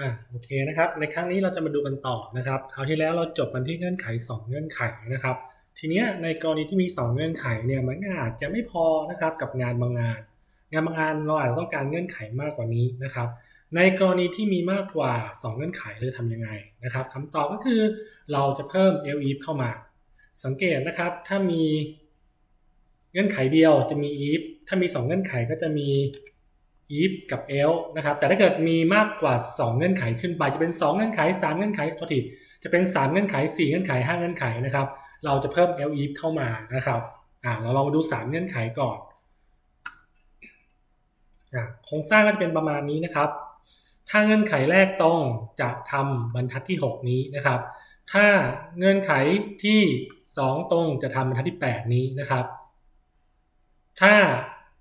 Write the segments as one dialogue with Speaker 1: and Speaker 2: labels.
Speaker 1: อ่าโอเคนะครับ ในครั้งนี้เราจะมาดูกันต่อนะครับ คราวที่แล้วเราจบกันที่เงื่อนไข 2 เงื่อนไขนะครับ ทีเนี้ยในกรณีที่มี 2 เงื่อนไขเนี่ยมันอาจจะไม่พอนะครับกับงานบางงาน งานบางงานเราอาจจะต้องการเงื่อนไขมากกว่านี้นะครับ ในกรณีที่มีมากกว่า 2 เงื่อนไขเราจะทำยังไงนะครับคำตอบก็คือเราจะเพิ่ม l if เข้ามา สังเกตนะครับถ้ามีเงื่อนไขเดียวจะมี if ถ้ามี 2 เงื่อนไขก็จะมี if กับ else นะครับ แต่ถ้าเกิดมีมากกว่า 2 เงื่อนไขขึ้นไป จะเป็น 2 เงื่อนไข 3 เงื่อนไขโทษทีจะเป็น 3 เงื่อนไข 4 เงื่อนไข 5 เงื่อนไขนะครับ เราจะเพิ่ม else if เข้ามานะครับ อ่า เราลองมาดู 3 เงื่อนไขก่อน อ่า โครงสร้างก็จะเป็นประมาณนี้นะครับ ถ้าเงื่อนไขแรกตรงจะทำบรรทัดที่ 6 นี้นะครับ ถ้าเงื่อนไขที่ 2 ตรงจะทำบรรทัดที่ 8 นี้นะครับ ถ้า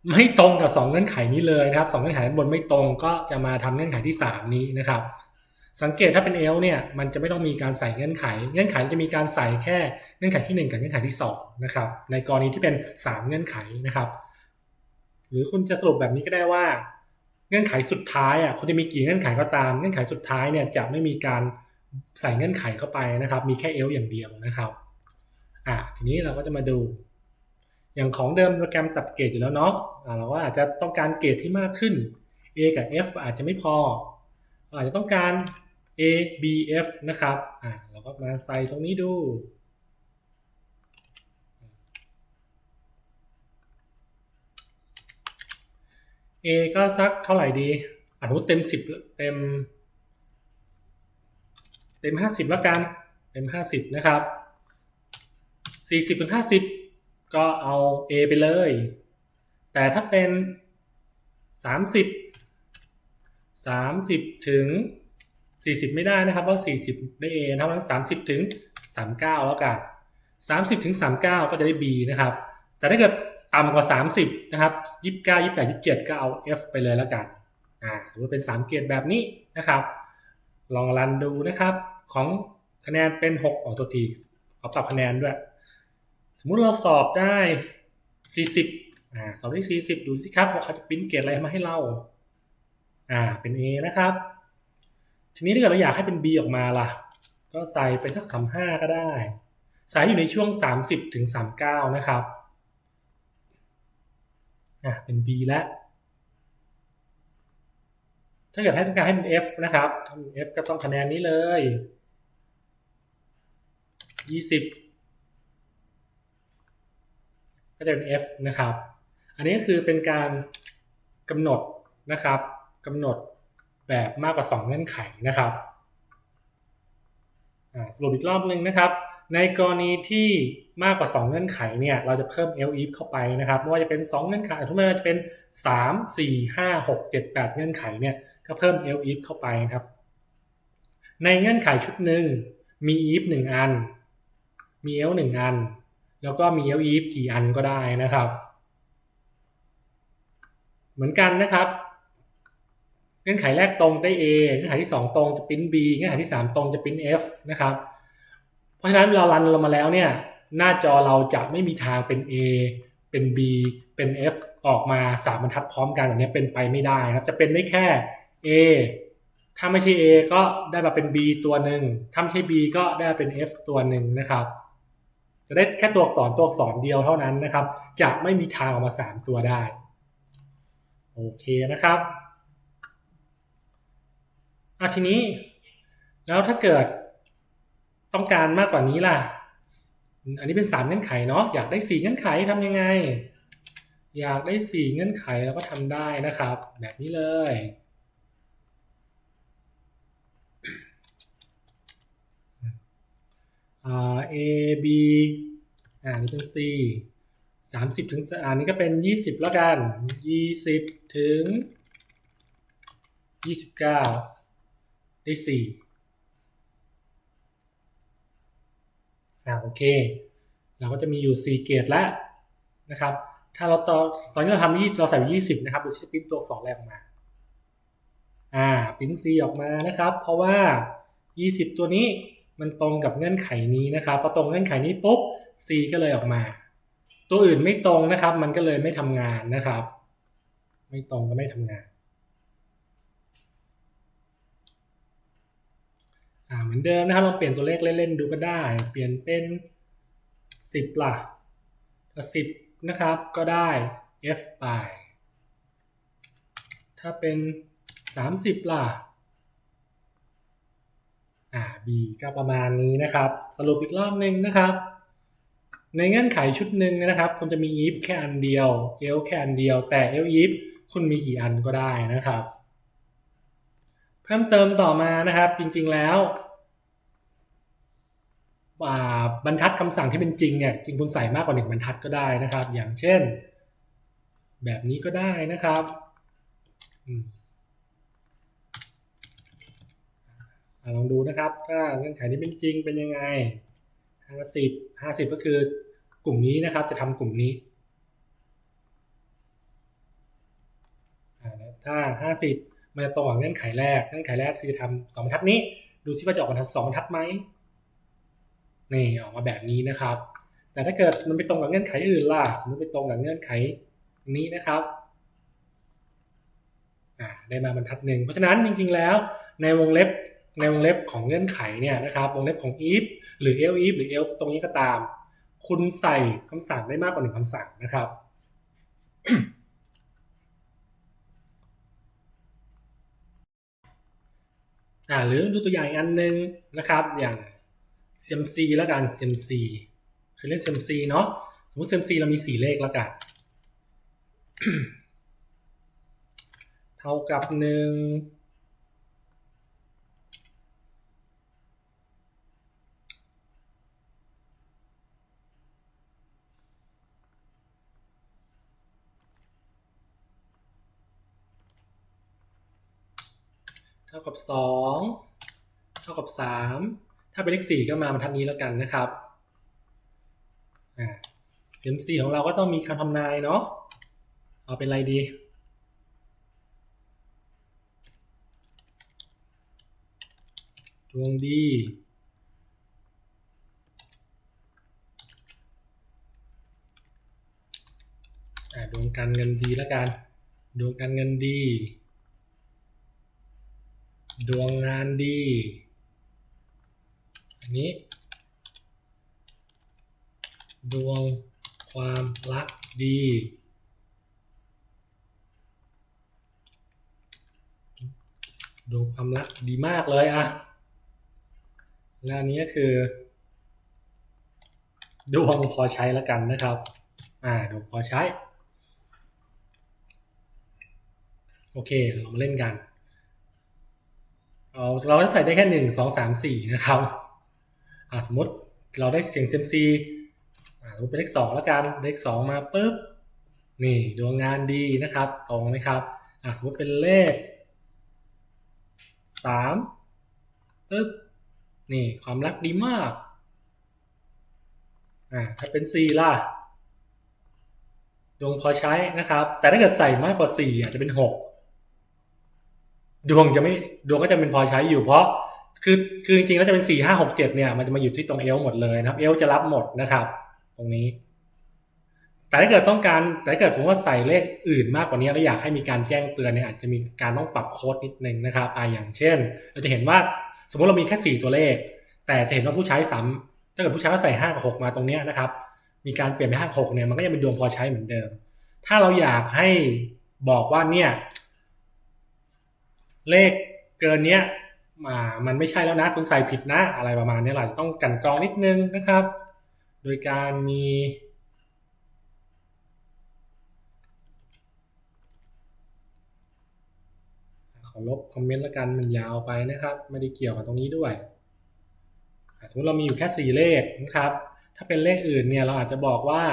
Speaker 1: ไม่ตรงกับ 2 เงื่อนไขนี้เลยนะครับ2เงื่อนไขบนไม่ตรงก็จะมาทำเงื่อนไขที่ 3 นี้นะครับ สังเกตถ้าเป็นเอลเนี่ยมันจะไม่ต้องมีการใส่เงื่อนไข เงื่อนไขจะมีการใส่แค่เงื่อนไขที่ 1 กับเงื่อนไขที่2นะครับในกรณีที่เป็น 3 เงื่อนไขนะครับ หรือคุณจะสรุปแบบนี้ก็ได้ว่า เงื่อนไขสุดท้ายอะคุณจะมีกี่เงื่อนไขก็ตาม เงื่อนไขสุดท้ายเนี่ยจะไม่มีการใส่เงื่อนไขเข้าไปนะครับ มีแค่เอลอย่างเดียวนะครับอะทีนี้เราก็จะมาดู อย่างของเดิมโปรแกรมตัดเกรดอยู่แล้วเนาะเราก็อาจจะต้องการเกรดที่มากขึ้น A กับ F อาจจะไม่พอ อาจจะต้องการ A B F นะครับอ่าเราก็มาใส่ตรงนี้ดู A ก็สักเท่าไหร่ดีสมมติเต็มสิบเต็ม เต็มห้าสิบแล้วกัน เต็มห้าสิบนะครับสี่สิบถึงห้าสิบ ก็เอา A ไปเลย แต่ถ้าเป็น 30 30 ถึง 40 ไม่ได้นะครับเพราะ40 ได้ A นะครับนั้น30 ถึง 39 แล้วกัน30 ถึง 39 ก็จะได้ B นะครับ แต่ถ้าเกิดต่ำกว่า 30 นะครับ 29 28 27 ก็เอา F ไปเลยแล้วกันอ่าถือว่าเป็น 3 เกรดแบบนี้นะครับ ลองรันดูนะครับ ของคะแนนเป็น6ของตัวทีขอปรับคะแนนด้วย สมมุติเราสอบได้ 40อ่าสอบได้ 40 ดูสิครับว่าเขาจะปิ้นเกรดอะไรมาให้เรา อ่า เป็น A นะครับ ทีนี้ถ้าเกิดเราอยากให้เป็น B ออกมาล่ะ ก็ใส่ไปสัก 35 ก็ได้ ใส่อยู่ในช่วง 30ถึง39 นะครับ อ่าเป็น B แล้วถ้าเกิดให้ต้องการให้เป็น F นะครับ F ก็ต้องคะแนนนี้เลย 20ก็ จะเป็น F นะครับ อันนี้ก็คือเป็นการกำหนดนะครับกำหนดแบบมากกว่า 2 เงื่อนไขนะครับสรุปอีกรอบหนึ่งนะครับ ในกรณีที่มากกว่า 2 เงื่อนไขเนี่ยเราจะเพิ่ม L if เข้าไปนะครับไม่ว่าจะเป็น 2 เงื่อนไขทุกไม่ว่าจะเป็น 3 4 5 6 7 8 เงื่อนไขเนี่ยก็เพิ่ม L if เข้าไปครับ ในเงื่อนไขชุดหนึ่งมี if 1 อัน มี L 1 อัน แล้วก็มีเอลีฟกี่อันก็ได้นะครับ เหมือนกันนะครับ เงื่อนไขแรกตรงได้ A เงื่อนไขที่ 2 ตรงจะปิ้น B เงื่อนไขที่ 3 ตรงจะปิ้น F นะครับ เพราะฉะนั้นเรารันเรามาแล้วเนี่ย หน้าจอเราจะไม่มีทางเป็น A เป็น B เป็น F ออกมา 3 บรรทัดพร้อมกันแบบนี้เป็นไปไม่ได้ครับ จะเป็นได้แค่ A ถ้าไม่ใช่ A ก็ได้มาเป็น B ตัวหนึ่ง ถ้าไม่ใช่ B ก็ได้เป็น F ตัวหนึ่งนะครับ จะได้แค่ตัวอักษรตัวอักษรเดียวเท่านั้นนะครับ จะไม่มีทางออกมา 3 ตัวได้ โอเคนะครับอะทีนี้ แล้วถ้าเกิดต้องการมากกว่านี้ล่ะ อันนี้เป็น3เงื่อนไขเนาะอยากได้4เงื่อนไขทำยังไง อยากได้4เงื่อนไขแล้วก็ทำได้นะครับ แบบนี้เลย A B อ่านี่เป็น C สามสิบถึงอ่านี้ก็เป็นยี่สิบแล้วกันยี่สิบถึงยี่สิบเก้าได้สี่อ่าโอเค เราก็จะมีอยู่สี่เกรดแล้วนะครับ ถ้าเราตอนตอนนี้เราทำยี่เราใส่ยี่สิบนะครับดูที่ปิ้นตัวสองแรกออกมา อ่าปิ้น C ออกมานะครับ เพราะว่ายี่สิบตัวนี้ มันตรงกับเงื่อนไขนี้นะครับพอตรงเงื่อนไขนี้ปุ๊บ C ก็เลยออกมา ตัวอื่นไม่ตรงนะครับ มันก็เลยไม่ทำงานนะครับ ไม่ตรงก็ไม่ทำงานเหมือนเดิมนะครับลองเปลี่ยนตัวเลขเล่นๆดูก็ได้ เปลี่ยนเป็นสิบล่ะถ้าสิบนะครับก็ได้ f ไป ถ้าเป็นสามสิบล่ะ อ่า b ก็ประมาณนี้นะครับ สรุปอีกรอบหนึ่งนะครับ ในเงื่อนไขชุดหนึ่งนะครับ คุณจะมี if แค่อันเดียว else แค่อันเดียว แต่ else if คุณมีกี่อันก็ได้นะครับ เพิ่มเติมต่อมานะครับ จริง ๆ แล้วอ่าบรรทัดคำสั่งที่เป็นจริงเนี่ยจริงคุณใส่มากกว่าหนึ่งบรรทัดก็ได้นะครับ อย่างเช่น แบบนี้ก็ได้นะครับอืมอะ ลองดูนะครับ ถ้าเงื่อนไขนี้เป็นจริงเป็นยังไงห้าสิบห้าสิบก็คือกลุ่มนี้นะครับจะทำกลุ่มนี้ ถ้าห้าสิบมันจะตรงกับเงื่อนไขแรก เงื่อนไขแรกคือทำสองบรรทัดนี้ ดูซิว่าจะออกบรรทัดสองบรรทัดไหมนี่ออกมาแบบนี้นะครับ แต่ถ้าเกิดมันไปตรงกับเงื่อนไขอื่นล่ะ สมมติไปตรงกับเงื่อนไขนี้นะครับได้มาบรรทัดหนึ่งเพราะฉะนั้นจริงๆแล้วในวงเล็บ ในวงเล็บของเงื่อนไขเนี่ยนะครับวงเล็บของ if หรือ else if หรือ else ตรงนี้ก็ตาม คุณใส่คำสั่งได้มากกว่าหนึ่งคำสั่งนะครับอ่าหรือดูตัวอย่างอีกอันหนึงนะครับ อย่าง CMC แล้วกัน CMC เคยเล่น CMC เนาะสมมติ CMC เรามีสี่เลขแล้วกัน เท่ากับหนึ่ง ท่ากับสองเท่ากับสามถ้าเป็นเลขสี่ก็มาบรรทัดนี้แล้วกันนะครับอ่า CMC ของเราก็ต้องมีคำทำนายเนาะเอาเป็นอะไรดี ดวงดี ดวงการเงินดีแล้วกัน ดวงการเงินดี ดวงงานดี อันนี้ ดวงความรักดี ดวงความรักดีมากเลยอะแล้วอันนี้ก็คือ ดวงพอใช้แล้วกันนะครับ อ่า ดวงพอใช้ โอเค เรามาเล่นกัน เอาเราจะใส่ได้แค่หนึ่งสองสามสี่นะครับอ่าสมมติเราได้เสียง CMC อ่าสมมติเป็นเลขสองแล้วกันเลขสองมาปุ๊บนี่ดวงงานดีนะครับ ตรงไหมครับอ่าสมมติเป็นเลขสามปึ๊บนี่ความรักดีมากอ่าถ้าเป็นสี่ล่ะดวงพอใช้นะครับ แต่ถ้าเกิดใส่มากกว่าสี่อาจจะเป็นหก ดวงจะไม่ดวงก็จะเป็นพอใช้อยู่เพราะคือคือจริงๆแล้วจะเป็นสี่ห้าหกเจ็ดเนี่ย มันจะมาอยู่ที่ตรงเอลหมดเลยนะครับ เอลจะรับหมดนะครับ ตรงนี้ แต่ถ้าเกิดต้องการแต่ถ้าเกิดสมมติว่าใส่เลขอื่นมากกว่านี้แล้วอยากให้มีการแจ้งเตือนเนี่ยอาจจะมีการต้องปรับโค้ดนิดนึงนะครับอ่าอย่างเช่น เราจะเห็นว่าสมมติเรามีแค่สี่ตัวเลข แต่จะเห็นว่าผู้ใช้ซ้ำถ้าเกิดผู้ใช้ว่าใส่ห้ากับหกมาตรงเนี้ยนะครับ มีการเปลี่ยนไปห้าหกเนี่ยมันก็ยังเป็นดวงพอใช้เหมือนเดิม ถ้าเราอยากให้บอกว่าเนี่ย เลขเกินเนี้ยมามันไม่ใช่แล้วนะคุณใส่ผิดนะ อะไรประมาณนี้เราจะต้องกันกรองนิดนึงนะครับ โดยการมีขอลบคอมเมนต์ละกันมันยาวไปนะครับ ไม่ได้เกี่ยวกับตรงนี้ด้วย สมมติเรามีอยู่แค่สี่เลขนะครับ ถ้าเป็นเลขอื่นเนี่ยเราอาจจะบอกว่า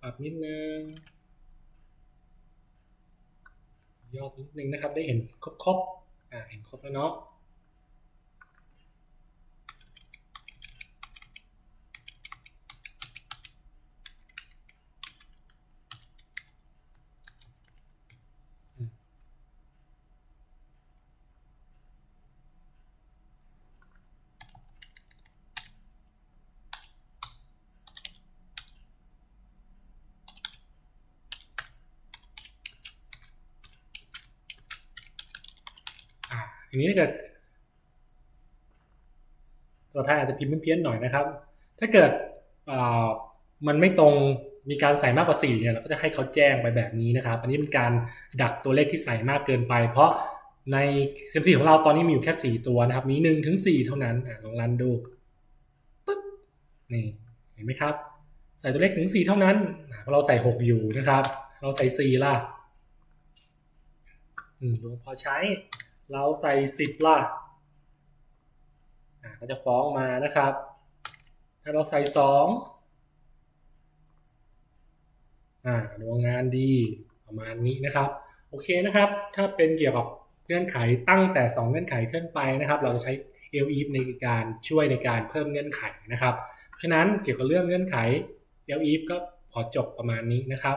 Speaker 1: ปรับนิดนึง ยอดนิดนึงนะครับ ได้เห็นครบครบๆอ่าเห็นครบแล้วเนาะ อ่าทีนี้ถ้าเกิดเราไทยอาจจะพิมพ์เพี้ยนๆหน่อยนะครับ ถ้าเกิดมันไม่ตรงมีการใส่มากกว่า4เนี่ยเราก็จะให้เขาแจ้งไปแบบนี้นะครับ อันนี้เป็นการดักตัวเลขที่ใส่มากเกินไป เพราะใน CMC ของเราตอนนี้มีอยู่แค่ 4 ตัวนะครับ มี1ถึง4เท่านั้นลองรันดูปึ๊บนี่เห็นไหมครับ ใส่ตัวเลขถึง 4 เท่านั้นเพราะเราใส่ 6 อยู่นะครับ เราใส่ 4 ล่ะอืมพอใช้ เราใส่10ล่ะอะก็จะฟ้องมานะครับ ถ้าเราใส่2อ่าดวงงานดีประมาณนี้นะครับ โอเคนะครับ ถ้าเป็นเกี่ยวกับเงื่อนไขตั้งแต่ 2 เงื่อนไขขึ้นไปนะครับ เราจะใช้ l e f ในการช่วยในการเพิ่มเงื่อนไขนะครับ เพราะฉะนั้นเกี่ยวกับเรื่องเงื่อนไข l e f ก็ขอจบประมาณนี้นะครับ